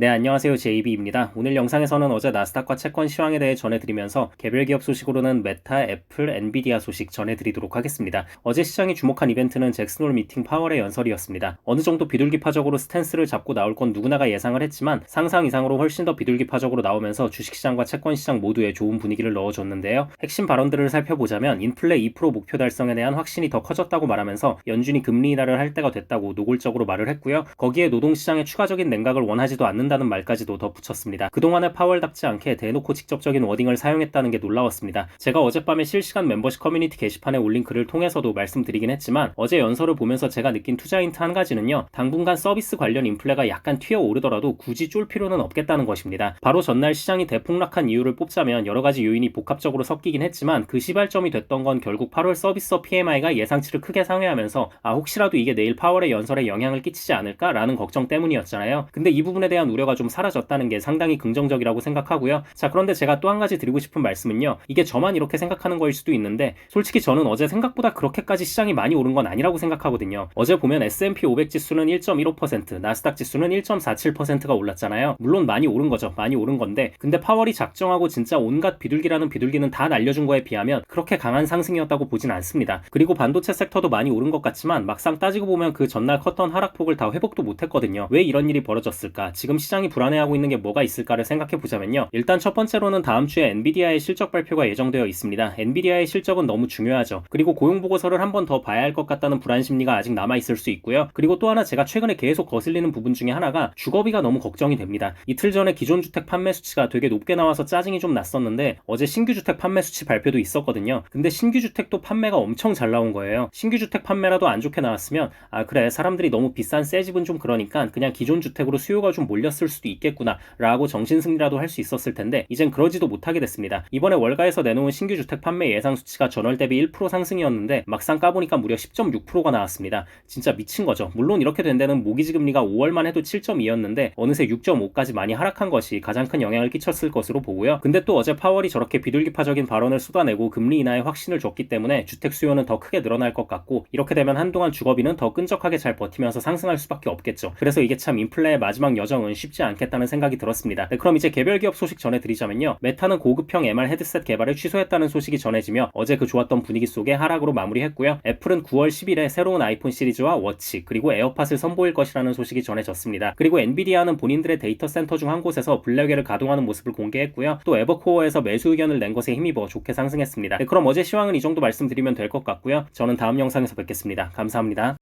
네, 안녕하세요. JB입니다. 오늘 영상에서는 어제 나스닥과 채권 시황에 대해 전해드리면서 개별 기업 소식으로는 메타, 애플, 엔비디아 소식 전해드리도록 하겠습니다. 어제 시장이 주목한 이벤트는 잭슨홀 미팅 파월의 연설이었습니다. 어느 정도 비둘기파적으로 스탠스를 잡고 나올 건 누구나가 예상을 했지만 상상 이상으로 훨씬 더 비둘기파적으로 나오면서 주식시장과 채권시장 모두에 좋은 분위기를 넣어줬는데요. 핵심 발언들을 살펴보자면 인플레 2% 목표 달성에 대한 확신이 더 커졌다고 말하면서 연준이 금리 인하를 할 때가 됐다고 노골적으로 말을 했고요. 거기에 노동시장의 추가적인 냉각을 원하지도 않는 한다는 말까지도 덧붙였습니다. 그동안의 파월답지 않게 대놓고 직접적인 워딩을 사용했다는 게 놀라웠습니다. 제가 어젯밤에 실시간 멤버십 커뮤니티 게시판에 올린 글을 통해서도 말씀드리긴 했지만 어제 연설을 보면서 제가 느낀 투자 힌트 한 가지는요. 당분간 서비스 관련 인플레가 약간 튀어 오르더라도 굳이 쫄 필요는 없겠다는 것입니다. 바로 전날 시장이 대폭락한 이유를 뽑자면 여러 가지 요인이 복합적으로 섞이긴 했지만 그 시발점이 됐던 건 결국 8월 서비스업 PMI가 예상치를 크게 상회하면서 아 혹시라도 이게 내일 파월의 연설에 영향을 끼치지 않을까라는 걱정 때문이었잖아요. 근데 이 부분에 대한 우려 가 좀 사라졌다는 게 상당히 긍정적이라고 생각하고요. 자, 그런데 제가 또 한 가지 드리고 싶은 말씀은요. 이게 저만 이렇게 생각하는 거일 수도 있는데 솔직히 저는 어제 생각보다 그렇게까지 시장이 많이 오른 건 아니라고 생각하거든요. 어제 보면 S&P 500 지수는 1.15%, 나스닥 지수는 1.47%가 올랐잖아요. 물론 많이 오른 거죠. 많이 오른 건데 근데 파월이 작정하고 진짜 온갖 비둘기라는 비둘기는 다 날려준 거에 비하면 그렇게 강한 상승이었다고 보진 않습니다. 그리고 반도체 섹터도 많이 오른 것 같지만 막상 따지고 보면 그 전날 컸던 하락폭을 다 회복도 못했거든요. 왜 이런 일이 벌어졌을까? 지금 시장이 불안해하고 있는 게 뭐가 있을까를 생각해 보자면요. 일단 첫 번째로는 다음 주에 엔비디아의 실적 발표가 예정되어 있습니다. 엔비디아의 실적은 너무 중요하죠. 그리고 고용 보고서를 한 번 더 봐야 할 것 같다는 불안 심리가 아직 남아 있을 수 있고요. 그리고 또 하나 제가 최근에 계속 거슬리는 부분 중에 하나가 주거비가 너무 걱정이 됩니다. 이틀 전에 기존 주택 판매 수치가 되게 높게 나와서 짜증이 좀 났었는데 어제 신규 주택 판매 수치 발표도 있었거든요. 근데 신규 주택도 판매가 엄청 잘 나온 거예요. 신규 주택 판매라도 안 좋게 나왔으면 아 그래 사람들이 너무 비싼 새 집은 좀 그러니까 그냥 기존 주택으로 수요가 좀 몰 렸을 수도 있겠구나 라고 정신 승리라도 할 수 있었을 텐데 이젠 그러지도 못하게 됐습니다. 이번에 월가에서 내놓은 신규 주택 판매 예상 수치가 전월 대비 1% 상승이었는데 막상 까보니까 무려 10.6%가 나왔습니다. 진짜 미친 거죠. 물론 이렇게 된 데는 모기지 금리가 5월만 해도 7.2였는데 어느새 6.5까지 많이 하락한 것이 가장 큰 영향을 끼쳤을 것으로 보고요. 근데 또 어제 파월이 저렇게 비둘기파적인 발언을 쏟아내고 금리 인하에 확신을 줬기 때문에 주택 수요는 더 크게 늘어날 것 같고 이렇게 되면 한동안 주거비는 더 끈적하게 잘 버티면서 상승할 수밖에 없겠죠. 그래서 이게 참 인플레의 마지막 여정은 쉽지 않겠다는 생각이 들었습니다. 네, 그럼 이제 개별 기업 소식 전해드리자면요. 메타는 고급형 MR 헤드셋 개발을 취소했다는 소식이 전해지며 어제 그 좋았던 분위기 속에 하락으로 마무리했고요. 애플은 9월 10일에 새로운 아이폰 시리즈와 워치 그리고 에어팟을 선보일 것이라는 소식이 전해졌습니다. 그리고 엔비디아는 본인들의 데이터 센터 중 한 곳에서 블랙웨를 가동하는 모습을 공개했고요. 또 에버코어에서 매수 의견을 낸 것에 힘입어 좋게 상승했습니다. 네, 그럼 어제 시황은 이 정도 말씀드리면 될 것 같고요. 저는 다음 영상에서 뵙겠습니다. 감사합니다.